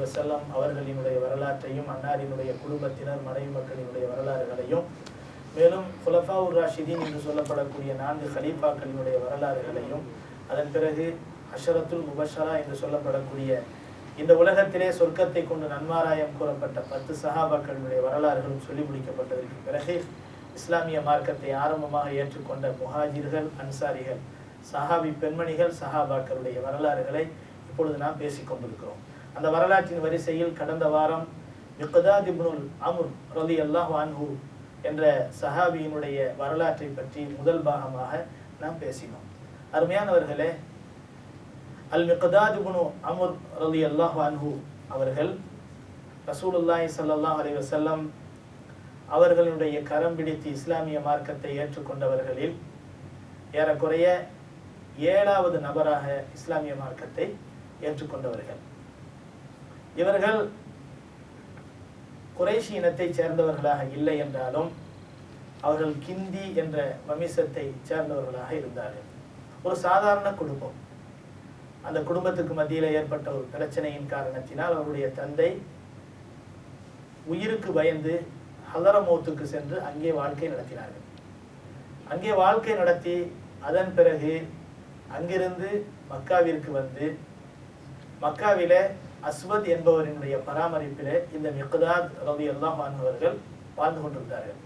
வசல்லம் அவர்களினுடைய வரலாற்றையும் அன்னாரினுடைய குடும்பத்தினர் மனைவி மக்களினுடைய வரலாறுகளையும் மேலும் குலஃபாவுர் ராஷிதீன் என்று சொல்லப்படக்கூடிய நான்கு ஹலீஃபாக்களினுடைய வரலாறுகளையும் அதன் பிறகு அஷரத்துல் முபஷரா என்று சொல்லப்படக்கூடிய இந்த உலகத்திலே சொர்க்கத்தை கொண்டு நன்மாராயம் கூறப்பட்ட பத்து சஹாபாக்களினுடைய வரலாறுகளும் சொல்லி முடிக்கப்பட்டதற்கு பிறகு இஸ்லாமிய மார்க்கத்தை ஆரம்பமாக ஏற்றுக்கொண்ட முஹாஜிர்கள் அன்சாரிகள் சஹாபி பெண்மணிகள் சஹாபாக்களுடைய வரலாறுகளை இப்பொழுது நாம் பேசிக் கொண்டிருக்கிறோம். அந்த வரலாற்றின் வரிசையில் கடந்த வாரம் மிக்தாத் அமுர் ரலி அல்லாஹ் அன்ஹு என்ற சஹாபியினுடைய வரலாற்றை பற்றி முதல் பாகமாக நாம் பேசினோம். அருமையானவர்களே அல் மிக்தாத் அமுர் ரலி அல்லாஹ் வான்ஹு அவர்கள் ரசூலுல்லாஹி சல்லாஹ் அலி வசல்லம் அவர்களுடைய கரம் பிடித்து இஸ்லாமிய மார்க்கத்தை ஏற்றுக்கொண்டவர்களில் ஏறக்குறைய ஏழாவது நபராக இஸ்லாமிய மார்க்கத்தை ஏற்றுக்கொண்டவர்கள். இவர்கள் குறைஷி இனத்தைச் சேர்ந்தவர்களாக இல்லை என்றாலும் அவர்கள் கிந்தி என்ற வமிசத்தை சேர்ந்தவர்களாக இருந்தார்கள். ஒரு சாதாரண குடும்பம். அந்த குடும்பத்துக்கு மத்தியில் ஏற்பட்ட ஒரு பிரச்சனையின் காரணத்தினால் அவருடைய தந்தை உயிருக்கு பயந்து ஹலரமோத்துக்கு சென்று அங்கே வாழ்க்கை நடத்தினார்கள். அங்கே வாழ்க்கை நடத்தி அதன் பிறகு அங்கிருந்து மக்காவிற்கு வந்து மக்காவில அஸ்வத் என்பவரினுடைய பராமரிப்பிலே இந்த மிக்தாத் ரவி அல்லாஹ் அவர்கள் வாழ்ந்து கொண்டிருந்தார்கள்.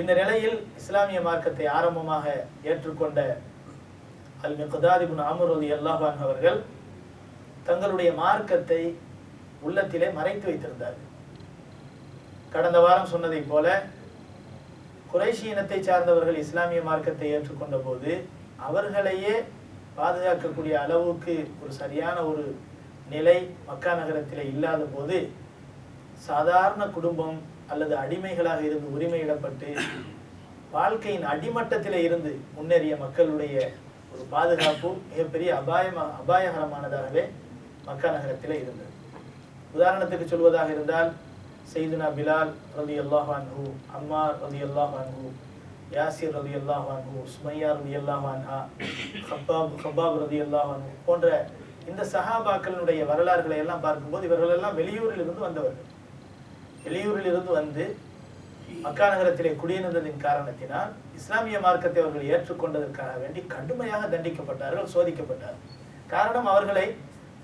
இந்த நிலையில் இஸ்லாமிய மார்க்கத்தை ஆரம்பமாக ஏற்றுக்கொண்ட அல் மிக்தாதிபுன் அமர் ரவி அல்லாஹ் அவர்கள் தங்களுடைய மார்க்கத்தை உள்ளத்திலே மறைத்து வைத்திருந்தார்கள். கடந்த வாரம் சொன்னதைப் போல குறைஷி இனத்தை சார்ந்தவர்கள் இஸ்லாமிய மார்க்கத்தை ஏற்றுக்கொண்ட போது அவர்களையே பாதுகாக்கக்கூடிய அளவுக்கு ஒரு சரியான ஒரு நிலை மக்கா நகரத்தில் இல்லாத போது சாதாரண குடும்பம் அல்லது அடிமைகளாக இருந்து உரிமையிடப்பட்டு வாழ்க்கையின் அடிமட்டத்தில் இருந்து முன்னேறிய மக்களுடைய ஒரு பாதுகாப்பு மிகப்பெரிய அபாயமா அபாயகரமானதாகவே மக்கா நகரத்தில் இருந்தது. உதாரணத்துக்கு சொல்வதாக இருந்தால் செய்துனா பிலால் ரதி அல்லாஹ் அன்ஹு அம்மார் ரதி அல்லாஹ் அன்ஹு யாசிர் ரதி அல்லாஹான் அன்ஹு சுமையா ரலி அல்லாஹ் ஹப்பாப் ஹப்பாப் ரலி அல்லாஹான் போன்ற இந்த சஹாபாக்களினுடைய வரலாறுகளை எல்லாம் பார்க்கும்போது இவர்கள் எல்லாம் வெளியூரில் இருந்து வந்தவர்கள் வெளியூரில் இருந்து வந்து மக்கா நகரத்திலே குடியிருந்ததின் காரணத்தினால் இஸ்லாமிய மார்க்கத்தை அவர்கள் ஏற்றுக்கொண்டதற்காக வேண்டி கடுமையாக தண்டிக்கப்பட்டார்கள் சோதிக்கப்பட்டார்கள். காரணம் அவர்களை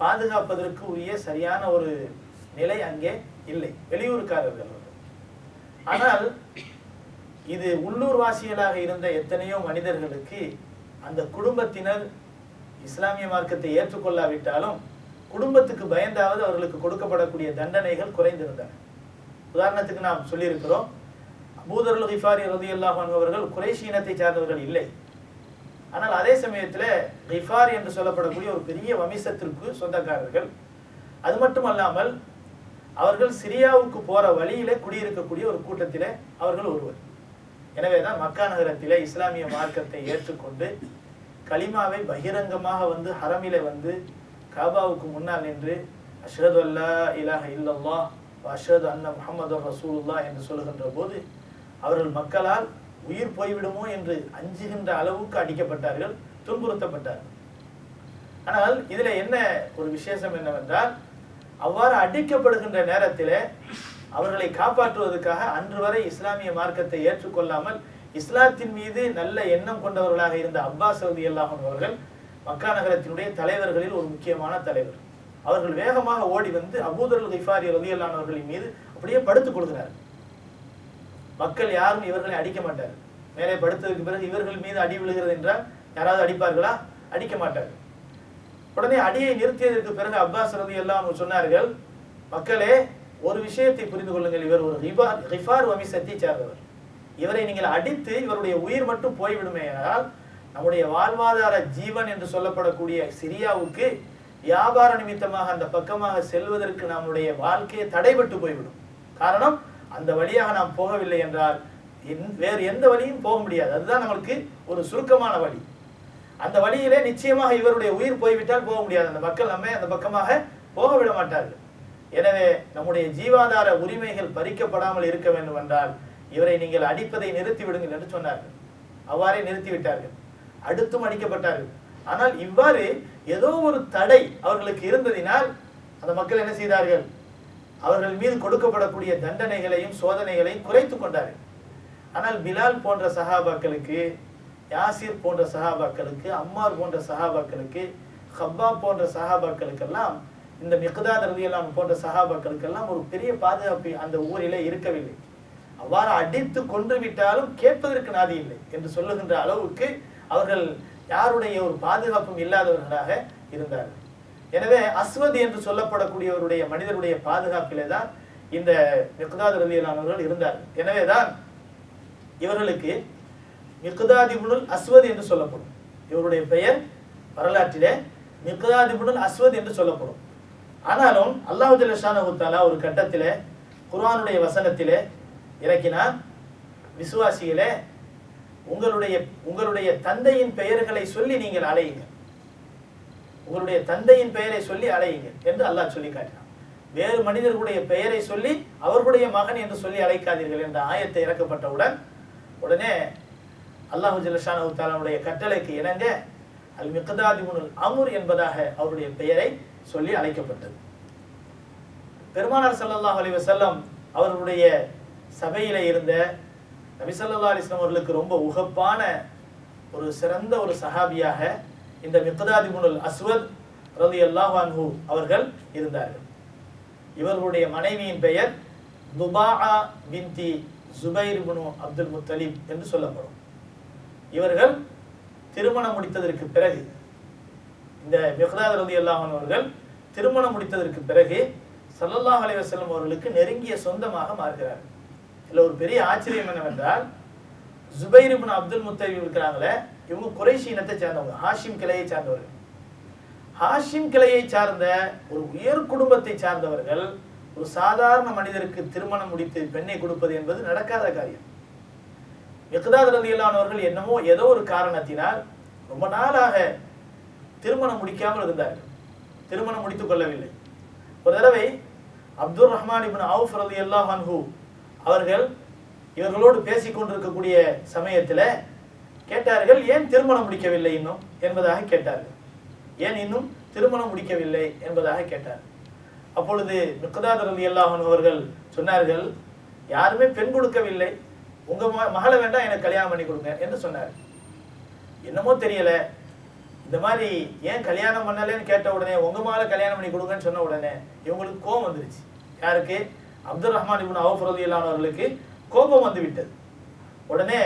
பாதுகாப்பதற்கு உரிய சரியான ஒரு நிலை அங்கே இல்லை. வெளியூருக்காரர்கள் அவர்கள். ஆனால் இது உள்ளூர் வாசிகளாக இருந்த எத்தனையோ மனிதர்களுக்கு அந்த குடும்பத்தினர் இஸ்லாமிய மார்க்கத்தை ஏற்றுக்கொள்ளாவிட்டாலும் குடும்பத்துக்கு பயந்தாவது அவர்களுக்கு கொடுக்கப்படக்கூடிய தண்டனைகள் குறைந்திருந்தன. உதாரணத்துக்கு நாம் சொல்லியிருக்கிறோம் பூதருள் ஹிஃபாரி ரதியல்லாஹு அவர்கள் குறைஷி இனத்தை சார்ந்தவர்கள் இல்லை. ஆனால் அதே சமயத்தில் ஹிஃபார் என்று சொல்லப்படக்கூடிய ஒரு பெரிய வம்சத்திற்கு சொந்தக்காரர்கள். அது மட்டும் அல்லாமல் அவர்கள் சிரியாவுக்கு போற வழியிலே குடியிருக்கக்கூடிய ஒரு கூட்டத்தில் அவர்கள் ஒருவர். எனவேதான் மக்கா நகரத்திலே இஸ்லாமிய மார்க்கத்தை ஏற்றுக்கொண்டு கலிமாவை பகிரங்கமாக வந்து ஹரமில வந்து காபாவுக்கு முன்னால் நின்று அஷ்ஹது அல்லா இலாஹ இல்லல்லா அஷ்ஹது அன்ன முகமது ரசூலுல்லா என்று சொல்லுகின்ற போது அவர்கள் மக்களால் உயிர் போய்விடுமோ என்று அஞ்சுகின்ற அளவுக்கு அடிக்கப்பட்டார்கள் துன்புறுத்தப்பட்டார்கள். ஆனால் இதுல என்ன ஒரு விசேஷம் என்னவென்றால் அவ்வாறு அடிக்கப்படுகின்ற நேரத்தில் அவர்களை காப்பாற்றுவதற்காக அன்று வரை இஸ்லாமிய மார்க்கத்தை ஏற்றுக்கொள்ளாமல் இஸ்லாத்தின் மீது நல்ல எண்ணம் கொண்டவர்களாக இருந்த அப்பாஸ் சவுதி அல்லாஹன் அவர்கள் மக்கா நகரத்தினுடைய தலைவர்களில் ஒரு முக்கியமான தலைவர். அவர்கள் வேகமாக ஓடி வந்து அபூதர் கிஃபாரி ரதி மீது அப்படியே படுத்துக் கொள்கிறார்கள் மக்கள் யாரும் இவர்களை அடிக்க மாட்டார் மேலே படுத்ததுக்கு பிறகு இவர்கள் மீது அடி விழுகிறது என்றால் யாராவது அடிப்பார்களா? அடிக்க மாட்டார்கள். உடனே அடியை நிறுத்தியதற்கு பிறகு அப்பாஸ் ரதி எல்லாம் சொன்னார்கள் மக்களே ஒரு விஷயத்தை புரிந்து கொள்ளுங்கள். இவர் ஒரு ரிபார் ரிஃபார் வம்சத்தை சேர்ந்தவர் இவரை நீங்கள் அடித்து இவருடைய உயிர் மட்டும் போய்விடுமே என்றால் நம்முடைய வாழ்வாதார ஜீவன் என்று சொல்லப்படக்கூடிய சிரியாவுக்கு வியாபார நிமித்தமாக அந்த பக்கமாக செல்வதற்கு நம்முடைய வாழ்க்கையை தடைபட்டு போய்விடும். காரணம் அந்த வழியாக நாம் போகவில்லை என்றால் வேறு எந்த வழியும் போக முடியாது. அதுதான் நம்மளுக்கு ஒரு சுருக்கமான வழி. அந்த வழியிலே நிச்சயமாக இவருடைய உயிர் போய்விட்டால் போக முடியாது. அந்த மக்கள் நம்ம அந்த பக்கமாக போக விட மாட்டார்கள். எனவே நம்முடைய ஜீவாதார உரிமைகள் பறிக்கப்படாமல் இருக்க வேண்டும் என்றால் இவரை நீங்கள் அடிப்பதை நிறுத்தி விடுங்கள் என்று சொன்னார்கள். அவ்வாறே நிறுத்திவிட்டார்கள். அடுத்தும் அடிக்கப்பட்டார்கள். ஆனால் இவ்வாறு ஏதோ ஒரு தடை அவர்களுக்கு இருந்ததினால் அந்த மக்கள் என்ன செய்தார்கள்? அவர்கள் மீது கொடுக்கப்படக்கூடிய தண்டனைகளையும் சோதனைகளையும் குறைத்து கொண்டார்கள். ஆனால் பிலால் போன்ற சஹாபாக்களுக்கு யாசிர் போன்ற சஹாபாக்களுக்கு அம்மார் போன்ற சஹாபாக்களுக்கு ஹப்பா போன்ற சஹாபாக்களுக்கெல்லாம் இந்த மிக்தாத் ரதியெல்லாம் போன்ற சகாபாக்களுக்கெல்லாம் ஒரு பெரிய பாதுகாப்பு அந்த ஊரிலே இருக்கவில்லை. அவ்வாறு அடித்து கொன்று விட்டாலும் கேட்பதற்கு நாதி இல்லை என்று சொல்லுகின்ற அளவுக்கு அவர்கள் யாருடைய ஒரு பாதுகாப்பும் இல்லாதவர்களாக இருந்தார்கள். எனவே அஸ்வத் என்று சொல்லப்படக்கூடியவருடைய மனிதருடைய பாதுகாப்பிலே தான் இந்த மிக்தாத் ரலியல்லானவர்கள் இருந்தார்கள். எனவேதான் இவர்களுக்கு மிக்தாதிபுனுல் அஸ்வத் என்று சொல்லப்படும். இவருடைய பெயர் வரலாற்றிலே மிக்தாதிபுனுல் அஸ்வத் என்று சொல்லப்படும். ஆனாலும் அல்லாஹு ஜல்லஷானஹு ஒரு கட்டத்தில் குர்வானுடைய வசனத்திலே இறக்கினார். விசுவாசிகளே உங்களுடைய உங்களுடைய தந்தையின் பெயர்களை சொல்லி நீங்கள் அலையுங்க உங்களுடைய தந்தையின் பெயரை சொல்லி அலையுங்கள் என்று அல்லாஹ் சொல்லி காட்டினான். வேறு மனிதர்களுடைய பெயரை சொல்லி அவர்களுடைய மகன் என்று சொல்லி அழைக்காதீர்கள் என்ற ஆயத்தை இறக்கப்பட்டவுடன் உடனே அல்லாஹு ஜல்லஷானஹு தஆலாவுடைய கட்டளைக்கு இணங்க அல் மிக்தாதிபுனுல் அமுர் என்பதாக அவருடைய பெயரை சொல்லி அழைக்கப்பட்டது. பெருமானார் ஸல்லல்லாஹு அலி வசல்லம் அவர்களுடைய சபையில இருந்த நபிசல்லா அலிஸ்லாம் அவர்களுக்கு ரொம்ப உகப்பான ஒரு சிறந்த ஒரு சஹாபியாக இந்த மிக்தாதிபுனுல் அஸ்வத் ரலியல்லாஹு அன்ஹு அவர்கள் இருந்தார்கள். இவர்களுடைய மனைவியின் பெயர் துபாஆ பின்தி ஜுபைர் இப்னு அப்துல் முத்தலிம் என்று சொல்லப்படும். இவர்கள் திருமணம் முடித்ததற்கு பிறகு இந்த மிகதாத் ரதி அல்லாஹன் அவர்கள் திருமணம் முடித்ததற்கு பிறகு சல்லல்லாஹ் அலைஹி வஸல்லம் அவர்களுக்கு நெருங்கிய சொந்தமாக மாறுகிறார்கள் இதுல ஒரு பெரிய ஆச்சரியம் என்னவென்றால் ஜுபைர் இப்னு அப்துல் முத்தலிப் இருக்கிறாங்களே இவங்க குறைஷி இனத்தை சேர்ந்தவங்க ஹாஷிம் கிளையை சார்ந்தவர்கள். ஹாஷிம் கிளையை சார்ந்த ஒரு உயர் குடும்பத்தை சார்ந்தவர்கள் ஒரு சாதாரண மனிதருக்கு திருமணம் முடித்து பெண்ணை கொடுப்பது என்பது நடக்காத காரியம். மிக்தாத் ரலியல்லானவர்கள் என்னமோ ஏதோ ஒரு காரணத்தினால் ரொம்ப நாளாக திருமணம் முடிக்காமல் இருந்தார்கள். திருமணம் முடித்துக் கொள்ளவில்லை. ஒரு தடவை அப்துல் ரஹ்மான் இப்னு அவுஃப் அல்லா அன்ஹு அவர்கள் இவர்களோடு பேசிக் கொண்டிருக்கக்கூடிய சமயத்தில் கேட்டார்கள் ஏன் திருமணம் முடிக்கவில்லை இன்னும்? என்பதாக கேட்டார்கள். ஏன் இன்னும் திருமணம் முடிக்கவில்லை? என்பதாக கேட்டார் அப்பொழுது முக்கதாதர் ரலியல்லாஹு அல்லாஹன் அவர்கள் சொன்னார்கள் யாருமே பெண் கொடுக்கவில்லை. உங்க ம- மகளை வேண்டாம் எனக்கு கல்யாணம் பண்ணி கொடுங்க என்று சொன்னார் என்னமோ தெரியல இந்த மாதிரி ஏன் கல்யாணம் பண்ணலன்னு கேட்ட உடனே உங்க மகளை கல்யாணம் பண்ணி கொடுங்கன்னு சொன்ன உடனே இவங்களுக்கு கோபம் வந்துருச்சு. யாருக்கு? அப்துல் ரஹ்மான் இப்னு அவுஃப் இல்லாதவர்களுக்கு கோபம் வந்து விட்டது. உடனே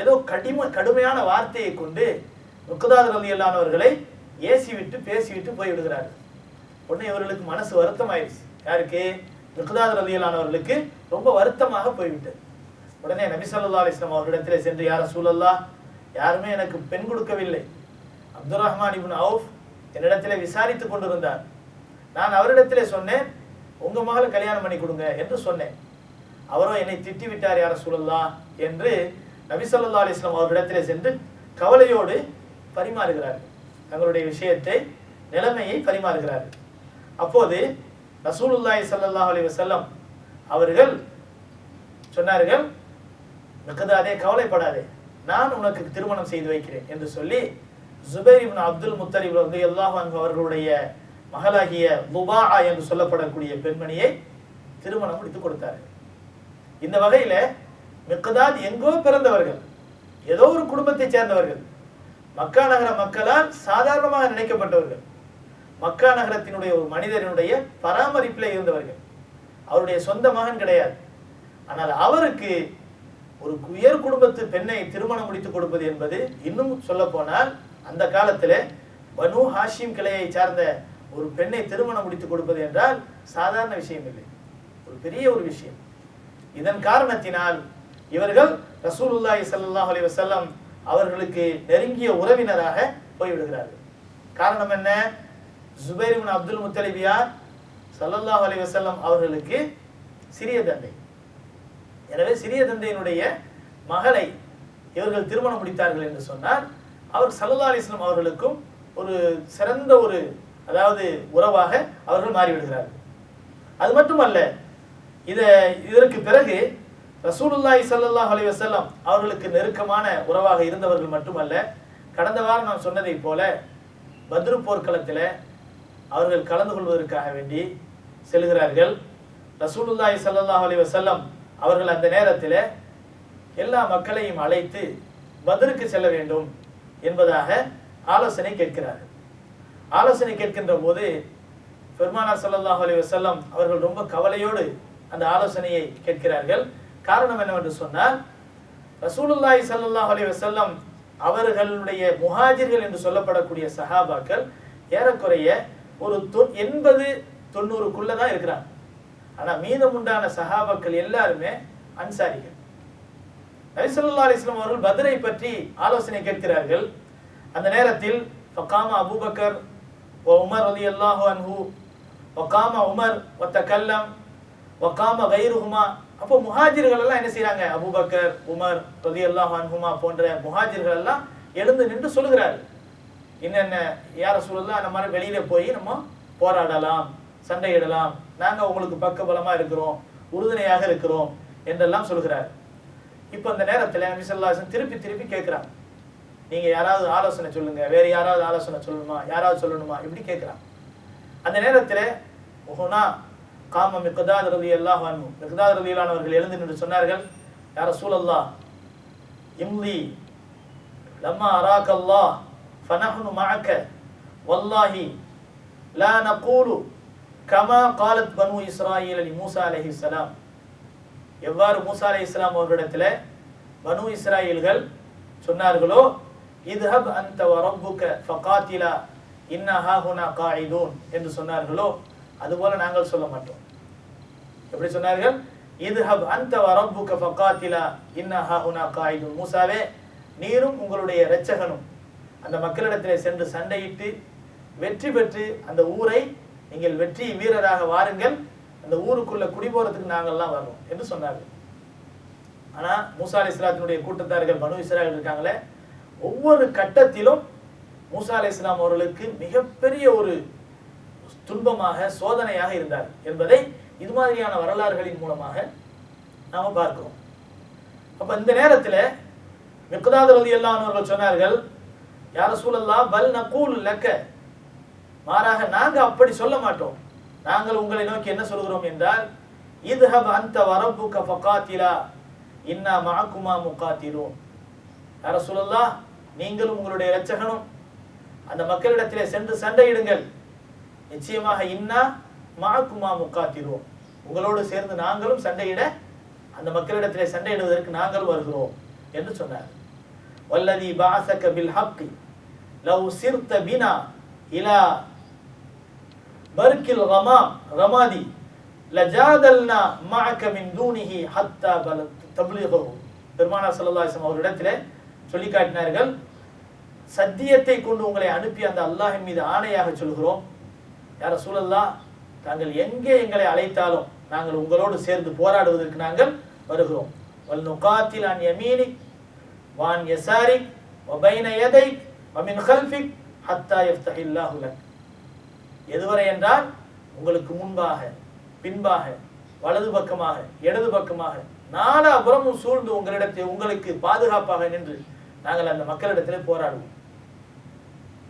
ஏதோ கடிம கடுமையான வார்த்தையை கொண்டு முக்கதாது ரலியல்லாஹு இல்லாதவர்களை ஏசி விட்டு பேசிவிட்டு போய் விடுகிறார்கள். உடனே இவர்களுக்கு மனசு வருத்தம் ஆயிடுச்சு யாருக்கு? முக்கதாது ரலியல்லாஹு இல்லாதவர்களுக்கு ரொம்ப வருத்தமாக போய்விட்டது உடனே நபிசல்லா அலிஸ்லாம் அவர்களிடத்தில் சென்று யார சூழல்லா யாருமே எனக்கு பெண் கொடுக்கவில்லை. அப்துல் ரஹ்மான் இபின் அவுஃப் என்னிடத்தில் விசாரித்து கொண்டிருந்தார். நான் அவரிடத்திலே சொன்னேன் உங்க மகளை கல்யாணம் பண்ணி கொடுங்க என்று சொன்னேன். அவரோ என்னை திட்டி விட்டார் யார சூழல்லா என்று நபிசல்லா அலிஸ்லாம் அவரிடத்தில் சென்று கவலையோடு பரிமாறுகிறார்கள் தங்களுடைய விஷயத்தை நிலைமையை பரிமாறுகிறார்கள் அப்போது ரசூலுல்லாய் சல்லாஹ் அலி வசல்லம் அவர்கள் சொன்னார்கள் மிக்கதாதே கவலைப்படாதே நான் உனக்கு திருமணம் செய்து வைக்கிறேன் என்று சொல்லி ஜுபைர் இப்னு அப்துல் முத்தலிப் வந்து அன்ஹு அவர்களுடைய மகளாகிய லுபாஆ என்று சொல்லப்படக்கூடிய பெண்மணியை திருமணம் முடித்து கொடுத்தாரு இந்த வகையில மிக்கதாத் எங்கோ பிறந்தவர்கள் ஏதோ ஒரு குடும்பத்தைச் சேர்ந்தவர்கள் மக்கா நகர மக்களால் சாதாரணமாக நினைக்கப்பட்டவர்கள் மக்கா நகரத்தினுடைய ஒரு மனிதரினுடைய பராமரிப்பில் இருந்தவர்கள். அவருடைய சொந்த மகன் கிடையாது. ஆனால் அவருக்கு ஒரு உயர் குடும்பத்து பெண்ணை திருமணம் முடித்து கொடுப்பது என்பது இன்னும் சொல்ல போனால் அந்த காலத்தில் பனு ஹாஷிம் கிளையை சார்ந்த ஒரு பெண்ணை திருமணம் முடித்து கொடுப்பது என்றால் சாதாரண விஷயம் இல்லை. ஒரு பெரிய ஒரு விஷயம். இதன் காரணத்தினால் இவர்கள் ரசூலுல்லாஹி சல்லாஹ் அலி வசல்லம் அவர்களுக்கு நெருங்கிய உறவினராக போய்விடுகிறார்கள். காரணம் என்ன? ஜுபைரிமன் அப்துல் முத்தலிபியார் சல்லல்லாஹ் அலி வசல்லம் அவர்களுக்கு சிறிய தந்தை. எனவே சிறிய தந்தையினுடைய மகளை இவர்கள் திருமணம் முடித்தார்கள் என்று சொன்னால் அவர் சல்லா அலிஸ்லாம் அவர்களுக்கும் ஒரு சிறந்த ஒரு அதாவது உறவாக அவர்கள் மாறிவிடுகிறார்கள். அது மட்டுமல்ல இதை இதற்கு பிறகு ரசூலுல்லாஹி சல்லாஹ் அலி வஸல்லம் அவர்களுக்கு நெருக்கமான உறவாக இருந்தவர்கள் மட்டுமல்ல கடந்த வாரம் நான் சொன்னதைப் போல பத்ரு போர்க்களத்தில் அவர்கள் கலந்து கொள்வதற்காக வேண்டி செல்கிறார்கள். ரசூலுல்லாஹி சல்லாஹ் அலி வசல்லம் அவர்கள் அந்த நேரத்தில் எல்லா மக்களையும் அழைத்து பத்ருக்கு செல்ல வேண்டும். என்பதாக ஆலோசனை கேட்கிறார்கள். ஆலோசனை கேட்கின்ற போது பெருமானார் சல்லாஹ் அலி வஸல்லம் அவர்கள் ரொம்ப கவலையோடு அந்த ஆலோசனையை கேட்கிறார்கள். காரணம் என்னவென்று சொன்னால் ரசூலுல்லாஹி சல்லாஹ் அலி வசல்லம் அவர்களுடைய முஹாஜிர்கள் என்று சொல்லப்படக்கூடிய சஹாபாக்கள் ஏறக்குறைய ஒரு தொ- எண்பது தொண்ணூறுக்குள்ளே தான் இருக்கிறாங்க. ஆனால் மீதமுண்டான சஹாபாக்கள் எல்லாருமே அன்சாரிகள். நபிசல்லா ஸல்லல்லாஹு அவர்கள் பத்ரை பற்றி ஆலோசனை கேட்கிறார்கள். அந்த நேரத்தில் ஒக்காமா அபூபக்கர் ஓ உமர் ரலியல்லாஹு அன்ஹு ஒக்காம உமர் ஒத்த கல்லம் ஒக்காம கைருஹுமா அப்போ முஹாஜிர்கள் எல்லாம் என்ன செய்யறாங்க அபூபக்கர் உமர் ரலியல்லாஹு அன்ஹுமா போன்ற முஹாஜிர்கள் எல்லாம் எழுந்து நின்று சொல்லுகிறாரு என்னென்ன? யார சூழல்லாம் அந்த மாதிரி வெளியில போய் நம்ம போராடலாம் சண்டையிடலாம். நாங்கள் உங்களுக்கு பக்கபலமாக இருக்கிறோம் உறுதுணையாக இருக்கிறோம் என்றெல்லாம் சொல்கிறார். இப்போ அந்த நேரத்தில் நபி திருப்பி திருப்பி கேட்குறாங்க நீங்கள் யாராவது ஆலோசனை சொல்லுங்க வேறு யாராவது ஆலோசனை சொல்லணுமா யாராவது சொல்லணுமா இப்படி கேட்குறாங்க அந்த நேரத்தில் உஹுனா காம மிக்தாத் ரலியல்லாஹு அல்லாஹ் மிக்தாத் ரலியல்லாஹு எழுந்து நின்று சொன்னார்கள் யார சூழல்லா இம்லி லம்மா அராக்கல்லா அல்லாஹ் ஃபனஹ்னு மஅக வல்லாஹி லா நகூலு கமா காலத் பனு இஸ்ராயில் அலி மூசா அலைஹிஸ்ஸலாம் எவ்வாறு மூசா இஸ்லாம் அவர்களிடத்தில் பனு இஸ்ராயில்கள் சொன்னார்களோ இதுஹப் அந்த வ ஃபகாத்திலா இன்ன ஹுனா காயிதூன் என்று சொன்னார்களோ அதுபோல நாங்கள் சொல்ல மாட்டோம். எப்படி சொன்னார்கள்? இதுஹப் அந்த வ ஃபகாத்திலா இன்ன ஹாஹுனா காயிதூன் மூசாவே நீரும் உங்களுடைய இரட்சகனும் அந்த மக்களிடத்திலே சென்று சண்டையிட்டு வெற்றி பெற்று அந்த ஊரை நீங்கள் வெற்றி வீரராக வாருங்கள். அந்த ஊருக்குள்ள குடி போறதுக்கு நாங்கள்லாம் வர்றோம் என்று சொன்னார்கள். ஆனா மூசா அலி இஸ்லாத்தினுடைய கூட்டத்தார்கள் பனு இஸ்ராயல் இருக்காங்களே ஒவ்வொரு கட்டத்திலும் மூசா அலி இஸ்லாம் அவர்களுக்கு மிகப்பெரிய ஒரு துன்பமாக சோதனையாக இருந்தார் என்பதை இது மாதிரியான வரலாறுகளின் மூலமாக நாம பார்க்கிறோம். அப்ப இந்த நேரத்தில் மிக்தாத் ரலி அவர்கள் சொன்னார்கள் யார சூழல்லா பல் நக்கூல் லக்க. மாறாக நாங்கள் அப்படி சொல்ல மாட்டோம். நாங்கள் உங்களை நோக்கி என்ன சொல்கிறோம் என்றால் இதுஹப் அந்த வரப்புக்க ஃபகாத்திலா இன்னா மாக்குமா முகாத்திலூன். யார சொல்லலாம் நீங்களும் உங்களுடைய இரட்சகனும் அந்த மக்களிடத்திலே சென்று சண்டையிடுங்கள். நிச்சயமாக இன்னா மாக்குமா முக்காத்திரும் உங்களோடு சேர்ந்து நாங்களும் சண்டையிட அந்த மக்களிடத்திலே சண்டையிடுவதற்கு நாங்கள் வருகிறோம் என்று சொன்னார். வல்லதி பாசக பில் ஹக்கி லவ் சிர்த பினா இலா பர்கில் ரமா ரமாதி லஜாதல்னா மஅக மின் தூனிஹி ஹத்தா பல தப்லீகஹு பெருமானா ஸல்லல்லாஹு அவரிடத்தில் அவரிடத்திலே சொல்லி காட்டினார்கள் சத்தியத்தை கொண்டு உங்களை அனுப்பி அந்த அல்லாஹின் மீது ஆணையாக சொல்கிறோம். யார சூழல்லா தாங்கள் எங்கே எங்களை அழைத்தாலும் நாங்கள் உங்களோடு சேர்ந்து போராடுவதற்கு நாங்கள் வருகிறோம். வல் நுகாத்தில் அன் யமீனிக் வான் யசாரிக் வபைன யதைக் வமின் கல்ஃபிக் ஹத்தா யஃப்தஹில்லாஹு லக். எதுவரை என்றால் உங்களுக்கு முன்பாக பின்பாக வலது பக்கமாக இடது பக்கமாக நாலாபுறமும் சூழ்ந்து உங்களிடத்தை உங்களுக்கு பாதுகாப்பாக நின்று நாங்கள் அந்த மக்களிடத்திலே போராடுவோம்.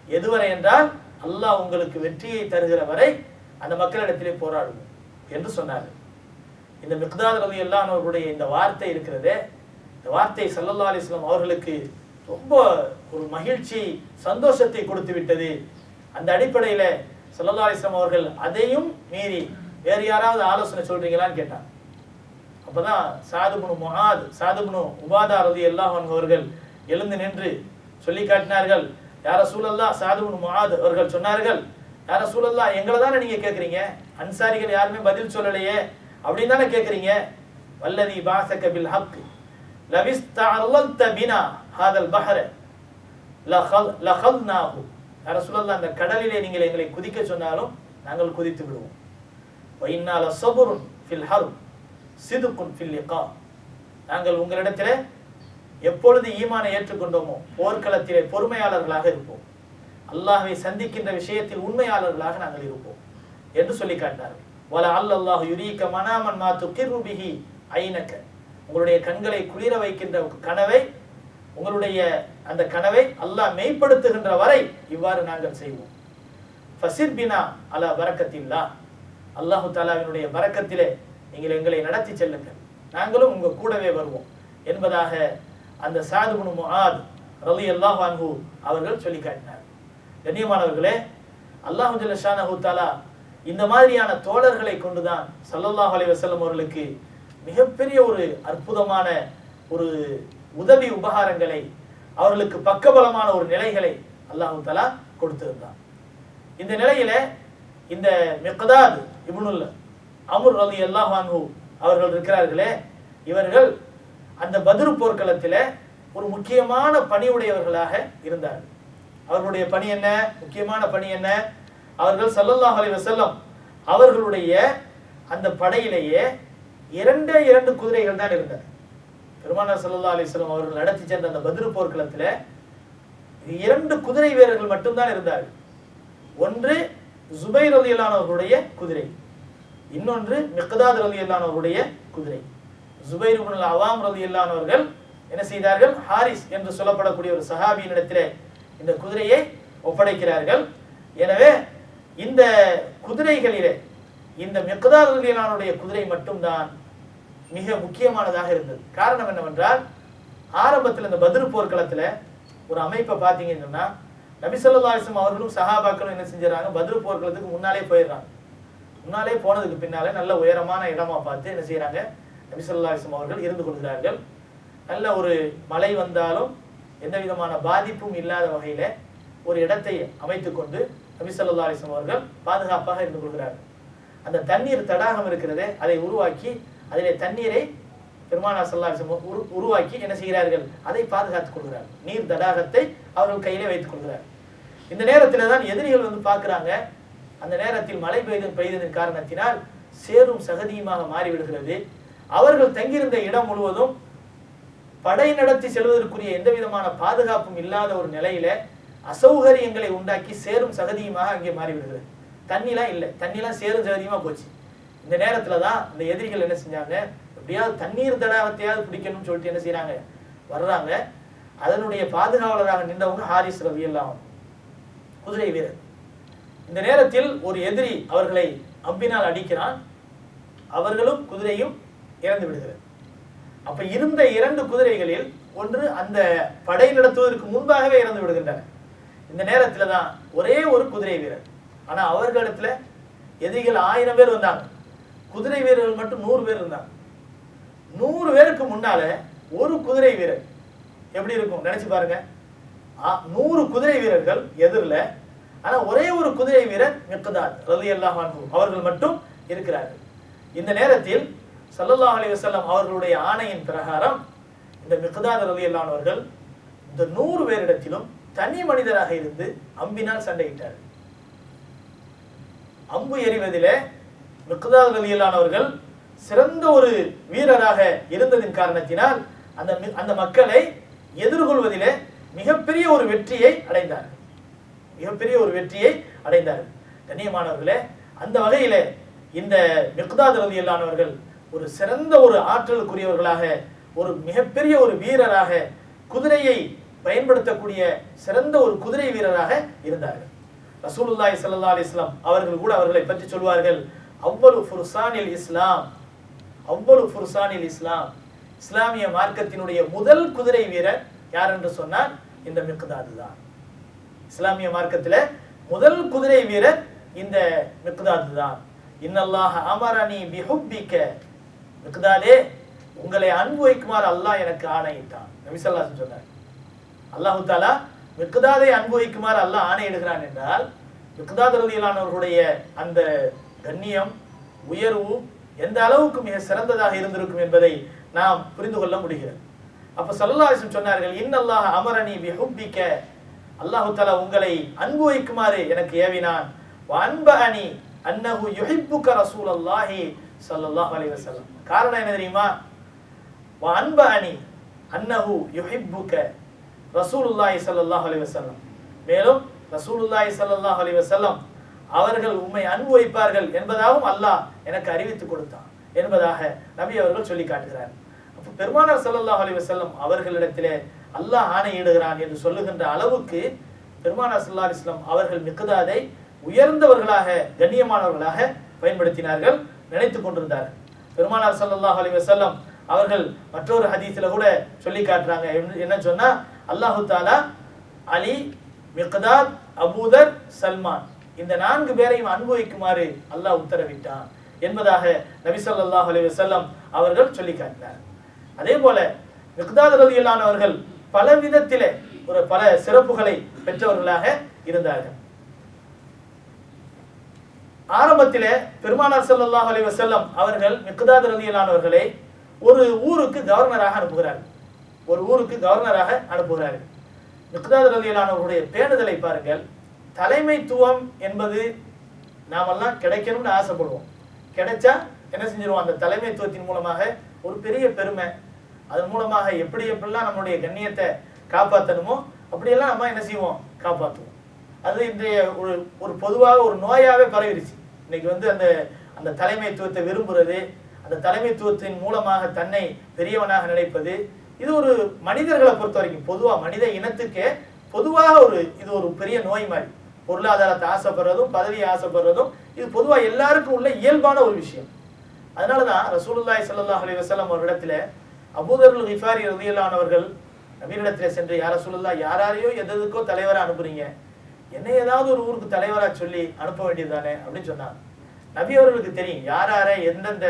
எதுவரை என்றால் அல்லாஹ் உங்களுக்கு வெற்றியை தருகிற வரை அந்த மக்களிடத்திலே போராடுவோம் என்று சொன்னார்கள். இந்த மிக்தாத் ரவி அவர்களுடைய இந்த வார்த்தை இருக்கிறதே இந்த வார்த்தை சல்லல்லா அலிஸ்லாம் அவர்களுக்கு ரொம்ப ஒரு மகிழ்ச்சி சந்தோஷத்தை கொடுத்து விட்டது அந்த அடிப்படையில சல்லல்லா அவர்கள் அதையும் மீறி வேறு யாராவது ஆலோசனை சொல்றீங்களான்னு கேட்டாங்க அப்பதான் சாதுபுனு முஹாத் சாதுபுனு உபாதா ரதி அல்லாஹ் அவர்கள் எழுந்து நின்று சொல்லி காட்டினார்கள் யார சூழல்லா சாதுபுனு முஹாத் அவர்கள் சொன்னார்கள் யார சூழல்லா எங்களை தானே நீங்க கேட்குறீங்க அன்சாரிகள் யாருமே பதில் சொல்லலையே? அப்படின்னு தானே கேட்குறீங்க வல்லதி பாசக பில் ஹக் லவிஸ்தஅர்லல்த பினா ஹாதல் பஹர லஹல் லஹல்நாஹு யார அந்த கடலிலே நீங்கள் எங்களை குதிக்க சொன்னாலும் நாங்கள் குதித்து விடுவோம். வைனால சபுருன் ஃபில் ஹல் சிதுக்குன் ஃபில் லிகா. நாங்கள் உங்களிடத்தில் எப்பொழுது ஈமானை ஏற்றுக்கொண்டோமோ போர்க்களத்திலே பொறுமையாளர்களாக இருப்போம். அல்லாஹை சந்திக்கின்ற விஷயத்தில் உண்மையாளர்களாக நாங்கள் இருப்போம் என்று சொல்லி காட்டினார்கள். வல அல்லல்லாஹ் யுரீக்க மனாமன் மா துக்கிரு ஐனக்க உங்களுடைய கண்களை குளிர வைக்கின்ற கனவை உங்களுடைய அந்த கனவை அல்லாஹ் மெய்ப்படுத்துகின்ற வரை இவ்வாறு நாங்கள் செய்வோம். ஃபசிர் பினா அலா வரக்கத்தில்லா அல்லாஹு தாலாவினுடைய வரக்கத்திலே நீங்கள் எங்களை நடத்தி செல்லுங்கள். நாங்களும் உங்க கூடவே வருவோம். என்பதாக அந்த சாதுபுனு முஹாத் ரலி அல்லாஹ் வான்ஹூ அவர்கள் சொல்லி காட்டினார் கண்ணியமானவர்களே அல்லாஹு ஜல்லஷானஹு தாலா இந்த மாதிரியான தோழர்களை கொண்டுதான் சல்லல்லாஹ் அலி வஸல்லம் அவர்களுக்கு மிகப்பெரிய ஒரு அற்புதமான ஒரு உதவி உபகாரங்களை அவர்களுக்கு பக்கபலமான ஒரு நிலைகளை அல்லாஹு தலா கொடுத்திருந்தான். இந்த நிலையில இந்த மிக்தாத் இவனுல்ல அமுர் ரலி அல்லாஹ் அவர்கள் இருக்கிறார்களே இவர்கள் அந்த பத்ரு போர்க்களத்தில் ஒரு முக்கியமான பணியுடையவர்களாக இருந்தார்கள். அவர்களுடைய பணி என்ன? முக்கியமான பணி என்ன? அவர்கள் சல்லல்லாஹ் அலி வசல்லம் அவர்களுடைய அந்த படையிலேயே இரண்டே இரண்டு குதிரைகள் தான் இருந்தன பெருமானார் சல்லா அலிஸ்லாம் அவர்கள் நடத்தி சென்ற அந்த பதிரு போர்க்களத்தில் இரண்டு குதிரை வீரர்கள் மட்டும்தான் இருந்தார்கள். ஒன்று ஜுபைர் ரலியல்லானவர்களுடைய குதிரை இன்னொன்று மிக்தாத் ரலியல்லானவர்களுடைய குதிரை. ஜுபைர் இப்னுல் அவாம் ரலியல்லானவர்கள் என்ன செய்தார்கள்? ஹாரிஸ் என்று சொல்லப்படக்கூடிய ஒரு சஹாபியினிடத்தில் இந்த குதிரையை ஒப்படைக்கிறார்கள். எனவே இந்த குதிரைகளிலே இந்த மிக்தாத் ரலியல்லானுடைய குதிரை மட்டும்தான் மிக முக்கியமானதாக இருந்தது. காரணம் என்னவென்றால் ஆரம்பத்தில் இந்த பதில் போர்க்களத்தில் ஒரு அமைப்பை பார்த்தீங்கன்னு சொன்னா நபி அவர்களும் சஹாபாக்களும் என்ன செஞ்சுறாங்க பதில் போர்க்களத்துக்கு முன்னாலே போயிடுறாங்க. முன்னாலே போனதுக்கு பின்னாலே நல்ல உயரமான இடமா பார்த்து என்ன செய்கிறாங்க நபி அவர்கள் இருந்து கொள்கிறார்கள். நல்ல ஒரு மழை வந்தாலும் எந்த விதமான பாதிப்பும் இல்லாத வகையில ஒரு இடத்தை அமைத்து கொண்டு நபி அவர்கள் பாதுகாப்பாக இருந்து கொள்கிறார்கள். அந்த தண்ணீர் தடாகம் இருக்கிறதே அதை உருவாக்கி அதிலே தண்ணீரை பெருமானா சல்லாஹம் உரு உருவாக்கி என்ன செய்கிறார்கள்? அதை பாதுகாத்துக் கொள்கிறார். நீர் தடாகத்தை அவர்கள் கையிலே வைத்துக் கொள்கிறார். இந்த நேரத்தில் தான் எதிரிகள் வந்து பார்க்குறாங்க. அந்த நேரத்தில் மழை பெய்து பெய்ததன் காரணத்தினால் சேரும் சகதியுமாக மாறிவிடுகிறது. அவர்கள் தங்கியிருந்த இடம் முழுவதும் படை நடத்தி செல்வதற்குரிய எந்த விதமான பாதுகாப்பும் இல்லாத ஒரு நிலையில அசௌகரியங்களை உண்டாக்கி சேரும் சகதியுமாக அங்கே மாறிவிடுகிறது. தண்ணிலாம் இல்லை. தண்ணிலாம் சேரும் சகதியுமா போச்சு. இந்த நேரத்துல தான் இந்த எதிரிகள் என்ன செஞ்சாங்க? எப்படியாவது தண்ணீர் தடாகத்தையாவது பிடிக்கணும்னு சொல்லிட்டு என்ன செய்கிறாங்க வர்றாங்க. அதனுடைய பாதுகாவலராக நின்றவங்க ஹாரிஸ் ரவி எல்லாம் குதிரை வீரர். இந்த நேரத்தில் ஒரு எதிரி அவர்களை அம்பினால் அடிக்கிறான். அவர்களும் குதிரையும் இறந்து விடுகிறது. அப்ப இருந்த இரண்டு குதிரைகளில் ஒன்று அந்த படை நடத்துவதற்கு முன்பாகவே இறந்து விடுகின்றன. இந்த நேரத்துல தான் ஒரே ஒரு குதிரை வீரர். ஆனா அவர்களிடத்துல எதிரிகள் ஆயிரம் பேர் வந்தாங்க. குதிரை வீரர்கள் மட்டும் நூறு பேர் இருந்தாங்க. நூறு பேருக்கு முன்னால ஒரு குதிரை வீரர். எப்படி இருக்கும்? நினைச்சு பாருங்க. நூறு குதிரை வீரர்கள் எதிரில் ஆனா ஒரே ஒரு குதிரை வீரர் மிக்கதார் ரலியல்லாஹு அல்லாஹ் அவர்கள் மட்டும் இருக்கிறார்கள். இந்த நேரத்தில் சல்லல்லா அலி வஸல்லம் அவர்களுடைய ஆணையின் பிரகாரம் இந்த மிக்கதார் ரலி அல்லானவர்கள் இந்த நூறு பேரிடத்திலும் தனி மனிதராக இருந்து அம்பினால் சண்டையிட்டார் அம்பு எறிவதிலே மிக்தாத் ரலியல்லானவர்கள் சிறந்த ஒரு வீரராக இருந்ததின் காரணத்தினால் அந்த மி- அந்த மக்களை எதிர்கொள்வதிலே மிகப்பெரிய ஒரு வெற்றியை அடைந்தார்கள். மிகப்பெரிய ஒரு வெற்றியை அடைந்தார்கள். கண்ணியமானவர்களே அந்த வகையிலே இந்த மிக்தாத் ரலியல்லானவர்கள் ஒரு சிறந்த ஒரு ஆற்றலுக்குரியவர்களாக ஒரு மிகப்பெரிய ஒரு வீரராக குதிரையை பயன்படுத்தக்கூடிய சிறந்த ஒரு குதிரை வீரராக இருந்தார்கள். ரசூலுல்லாய் சல்லா அலிஸ்லாம் அவர்கள் கூட அவர்களை பற்றி சொல்வார்கள் அவ்வளவு ஃபுர்சானில் இஸ்லாம் அவ்வளவு ஃபுர்சானில் இஸ்லாம். இஸ்லாமிய மார்க்கத்தினுடைய முதல் குதிரை வீரர் யார் என்று சொன்னால் இந்த மிக்தாது தான். இஸ்லாமிய மார்க்கத்தில் முதல் குதிரை வீரர் இந்த மிக்தாது தான். இன்னல்லாஹ அமரணி பிஹுப்பிக்க. மிக்தாதே உங்களை அன்பு வைக்குமாறு அல்லாஹ் எனக்கு ஆணையிட்டான். நபி சொன்னார். அல்லாஹு தாலா மிக்தாதை அனுபவிக்குமாறு அல்லாஹ் ஆணையிடுகிறான் என்றால் மிக்தாத் ரதியிலானவர்களுடைய அந்த கண்ணியம் உயர்வு எந்த அளவுக்கு மிக சிறந்ததாக இருந்திருக்கும் என்பதை நாம் புரிந்து கொள்ள முடிகிறது. அப்போ ஸல்லல்லாஹு சொன்னார்கள் இன்னல்லாஹ் அமரணி பிஹுப்பிக்க. அல்லாஹு தலா உங்களை அன்பு வைக்குமாறு எனக்கு ஏவினான். அன்ப அணி அன்னஹு யுஹிப்புக்க ரசூலல்லாஹி சல்லாஹ் அலைஹி செல்லம் காரணம் என்ன தெரியுமா? அன்ப அணி அன்னஹு யுஹிப்புக்க ரசூலுல்லாஹி சல்லாஹ் அலைஹி செல்லம் மேலும் ரசூலுல்லாஹி சல்லாஹ் அலைஹி செல்லம் அவர்கள் உம்மை அன்பு வைப்பார்கள் என்பதாகவும் அல்லாஹ் எனக்கு அறிவித்து கொடுத்தான் என்பதாக நபி அவர்கள் சொல்லி காட்டுகிறார். அப்ப பெருமானார் ஸல்லல்லாஹு அலி வசல்லம் அவர்களிடத்திலே அல்லாஹ் ஆணையிடுகிறான் என்று சொல்லுகின்ற அளவுக்கு பெருமானார் சல்லா அலிஸ்லாம் அவர்கள் மிக்கதாதை உயர்ந்தவர்களாக கண்ணியமானவர்களாக பயன்படுத்தினார்கள் நினைத்து கொண்டிருந்தார்கள். பெருமானார் சல்லாஹ் அலி வசல்லம் அவர்கள் மற்றொரு ஹதீஸ்ல கூட சொல்லி காட்டுறாங்க. என்ன- என்ன சொன்னா அல்லாஹு தாலா அலி மிக்தாத் அபூதர் சல்மான். இந்த நான்கு பேரையும் அனுபவிக்குமாறு அல்லாஹ் உத்தரவிட்டான் என்பதாக நபிசல்லாஹ் அலி வசல்லம் அவர்கள் சொல்லி காட்டினார் அதே போல மிக்தாத் ரலியல்லாஹு அவர்கள் பல விதத்திலே ஒரு பல சிறப்புகளை பெற்றவர்களாக இருந்தார்கள். ஆரம்பத்திலே பெருமானார் சல்லாஹ் அலி வசல்லம் அவர்கள் மிக்தாத் ரதியிலானவர்களை ஒரு ஊருக்கு கவர்னராக அனுப்புகிறார்கள். ஒரு ஊருக்கு கவர்னராக அனுப்புகிறார்கள். மிக்தாத் ரலியல்லானவர்களுடைய பேணுதலை பாருங்கள். தலைமைத்துவம் என்பது நாமெல்லாம் கிடைக்கணும்னு ஆசைப்படுவோம். கிடைச்சா என்ன செஞ்சிருவோம்? அந்த தலைமைத்துவத்தின் மூலமாக ஒரு பெரிய பெருமை. அதன் மூலமாக எப்படி எப்படிலாம் நம்மளுடைய கண்ணியத்தை காப்பாற்றணுமோ அப்படியெல்லாம் நம்ம என்ன செய்வோம்? காப்பாற்றுவோம் அது இன்றைய ஒரு ஒரு பொதுவாக ஒரு நோயாகவே பரவிடுச்சு இன்னைக்கு வந்து அந்த அந்த தலைமைத்துவத்தை விரும்புறது அந்த தலைமைத்துவத்தின் மூலமாக தன்னை பெரியவனாக நினைப்பது இது ஒரு மனிதர்களை பொறுத்த வரைக்கும் பொதுவாக மனித இனத்துக்கே பொதுவாக ஒரு இது ஒரு பெரிய நோய் மாதிரி. பொருளாதாரத்தை ஆசைப்படுறதும் பதவியை ஆசைப்படுறதும் இது பொதுவாக எல்லாருக்கும் உள்ள இயல்பான ஒரு விஷயம். அதனால தான் ரசூலுல்லாஹி ஸல்லல்லாஹு அலைஹி வஸல்லம் அவரிடத்துல அபூதருள் கிஃபாரி ரலியல்லானவர்கள் நபீரிடத்துல சென்று யார சொல்லுல்லா யாராரையோ எதுக்கோ தலைவராக அனுப்புறீங்க? என்ன ஏதாவது ஒரு ஊருக்கு தலைவராக சொல்லி அனுப்ப வேண்டியது தானே அப்படின்னு சொன்னாங்க. நபி அவர்களுக்கு தெரியும் யார் யாரை எந்தெந்த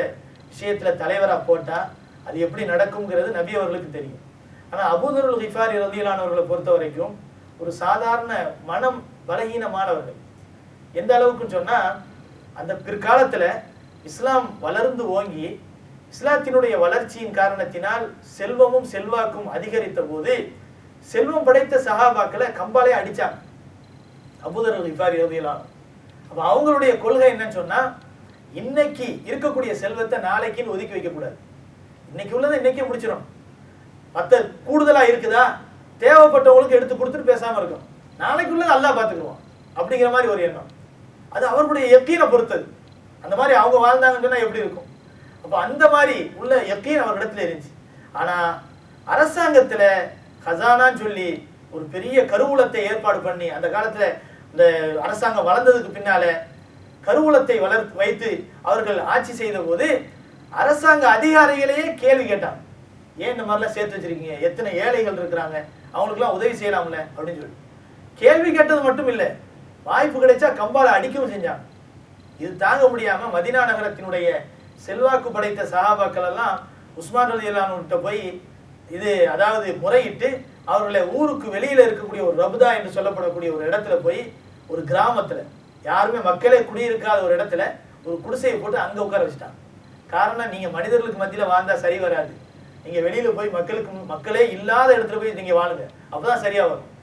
விஷயத்துல தலைவராக போட்டா அது எப்படி நடக்குங்கிறது நபி அவர்களுக்கு தெரியும். ஆனால் அபூதருள் ஹிஃபாரி ரதியிலானவர்களை பொறுத்த வரைக்கும் ஒரு சாதாரண மனம் பலகீனமானவர்கள். எந்த அளவுக்குன்னு சொன்னால் அந்த பிற்காலத்தில் இஸ்லாம் வளர்ந்து ஓங்கி இஸ்லாத்தினுடைய வளர்ச்சியின் காரணத்தினால் செல்வமும் செல்வாக்கும் அதிகரித்த போது செல்வம் படைத்த சஹாபாக்களை கம்பாலே அடித்தாங்க அபுதர்கள் இவ்வாறு எழுதியலாம் அப்போ அவங்களுடைய கொள்கை என்னன்னு சொன்னால் இன்னைக்கு இருக்கக்கூடிய செல்வத்தை நாளைக்குன்னு ஒதுக்கி வைக்கக்கூடாது. இன்னைக்கு உள்ளதை இன்னைக்கே முடிச்சிடும் மற்ற கூடுதலாக இருக்குதா? தேவைப்பட்டவங்களுக்கு எடுத்து கொடுத்துட்டு பேசாமல் இருக்கும் நாளைக்குள்ளே நல்லா பார்த்துக்குவோம் அப்படிங்கிற மாதிரி ஒரு எண்ணம். அது அவர்களுடைய எக்கீனை பொறுத்தது. அந்த மாதிரி அவங்க வாழ்ந்தாங்கன்னு எப்படி இருக்கும்? அப்போ அந்த மாதிரி உள்ள எக்கீன் அவர்களிடத்துல இருந்துச்சு. ஆனால் அரசாங்கத்தில் ஹசானான்னு சொல்லி ஒரு பெரிய கருவூலத்தை ஏற்பாடு பண்ணி அந்த காலத்தில் இந்த அரசாங்கம் வளர்ந்ததுக்கு பின்னால கருவூலத்தை வளர் வைத்து அவர்கள் ஆட்சி செய்த போது அரசாங்க அதிகாரிகளையே கேள்வி கேட்டான் ஏன் இந்த மாதிரிலாம் சேர்த்து வச்சிருக்கீங்க? எத்தனை ஏழைகள் இருக்கிறாங்க? அவங்களுக்குலாம் உதவி செய்யலாம்ல அப்படின்னு சொல்லி. கேள்வி கேட்டது மட்டும் இல்லை. வாய்ப்பு கிடைச்சா கம்பால அடிக்கவும் செஞ்சான். இது தாங்க முடியாம மதினா நகரத்தினுடைய செல்வாக்கு படைத்த சகாபாக்கள் எல்லாம் உஸ்மான் ரலி அல்லான்கிட்ட போய் இது அதாவது முறையிட்டு அவர்களை ஊருக்கு வெளியில இருக்கக்கூடிய ஒரு ரபுதா என்று சொல்லப்படக்கூடிய ஒரு இடத்துல போய் ஒரு கிராமத்துல யாருமே மக்களே குடியிருக்காத ஒரு இடத்துல ஒரு குடிசையை போட்டு அங்க உட்கார வச்சுட்டான். காரணம் நீங்க மனிதர்களுக்கு மத்தியில வாழ்ந்தா சரி வராது. நீங்க வெளியில போய் மக்களுக்கு மக்களே இல்லாத இடத்துல போய் நீங்க வாழுங்க. அப்பதான் சரியா வரும்.